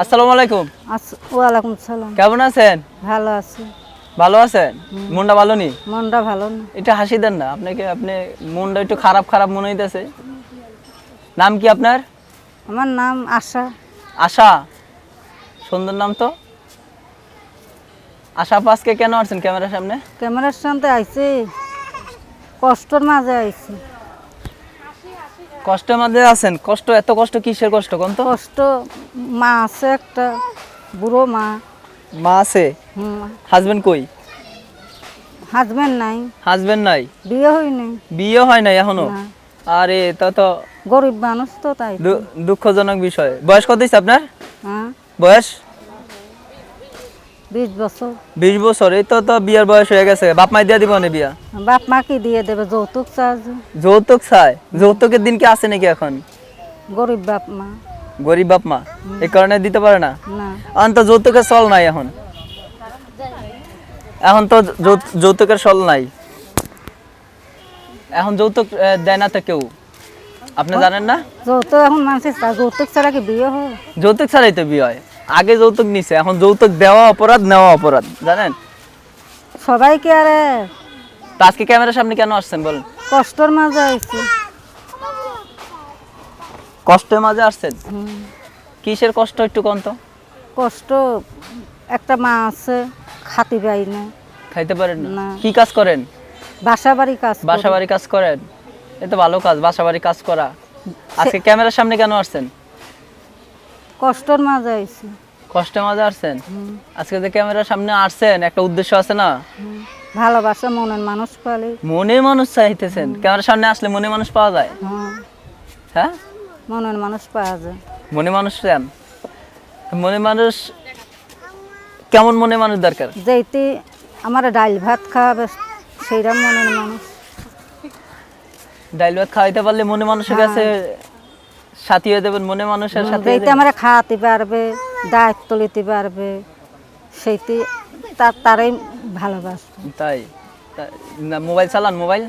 আসসালামু আলাইকুম। ওয়ালাইকুম সালাম। কেমন আছেন? ভালো আছি। ভালো আছেন? মনটা ভালো নি? মনটা ভালো না। এটা হাসি দেন না আপনাকে আপনি মনটা একটু খারাপ খারাপ মনে হইতেছে। নাম কি আপনার? আমার নাম আশা। আশা। সুন্দর নাম তো। আশা কেন আসছেন ক্যামেরার সামনে? ক্যামেরার সামনে আইছি। কষ্টর মাঝে আইছি। কষ্টের মাঝে আছেন। কষ্ট এত কষ্ট কিসের কষ্ট কোন তো? কষ্ট মা আছে একটা বুড়ো মা। মা আছে? হাজবেন্ড কই? হাজবেন্ড নাই। হাজবেন্ড নাই? বিয়ে হয়নি। বিয়ে হয় নাই এখনও? আরে তা তো গরিব মানুষ তো তাই। দুঃখজনক বিষয়। বয়স কত হয়েছে আপনার? হ্যাঁ। বয়স? বিশ বছর। বিশ বছর? এই তো তো বিয়ার বয়স হয়ে গেছে। বাপ মাই দিয়ে দিব না বিয়া? বাপ মা কি দিয়ে দেবে? যৌতুক চার্জ যৌতুক চায়? যৌতুকের দিন কি আছে নাকি এখন? গরিব বাপ মা। গরিব বাপ মা? এই কারণে দিতে পারে না? না। এখন তো যৌতুকের চল নাই এখন। এখন তো যৌতুকের চল নাই। এখন যৌতুক দেয় না তো কেউ। আপনি জানেন না? যৌতুক এখন মানুষের যৌতুক ছাড়া কি বিয়ে হয়? যৌতুক ছাড়াই তো বিয়ে হয়। আগে যৌতুক নিছে এখন যৌতুক দেওয়া অপরাধ নেওয়া অপরাধ জানেন? সবাইকে আরে তো আজকে ক্যামেরার সামনে কেন আসছেন বলেন? কষ্টর মাঝে আইছি। কষ্টের মাঝে আসছেন? কিসের কষ্ট একটু কম তো? কষ্ট একটা মা আছে খাতি পাই না। খাইতে পারেন না। কি কাজ করেন? বাসা বাড়ি কাজ করি। বাসা বাড়ি কাজ করেন? এ তো ভালো কাজ বাসা বাড়ি কাজ করা। আজকে ক্যামেরার সামনে কেন আসছেন? কষ্টর মাঝে আইছি। কষ্টের মাঝে আসছেন? আজকে যে ক্যামেরার সামনে আসছেন একটা উদ্দেশ্য আছে না? ভালোবাসা মনের মানুষ পালে। মনে মানুষ চাইতেছেন। ক্যামেরার সামনে আসলে মনে মানুষ পাওয়া যায়? হ্যাঁ। হ্যাঁ? মনের মানুষ পাওয়া যায়। মনে মানুষ চান? মনে মানুষ কেমন মনে মানুষ দরকার? যেইটি আমার ডাইল ভাত খাওয়াবে সেইরকম মনের মানুষ। ডাইল ভাত খাওয়াইতে পারলে মনে মানুষের কাছে সাথী হয়ে দেবেন মনে মানুষের সাথে এইতে আমরা খাওয়াতে পারবে দায়িত্ব নিতে পারবে সেইটি তার তারাই ভালোবাসবে। তাই মোবাইল চালান মোবাইল?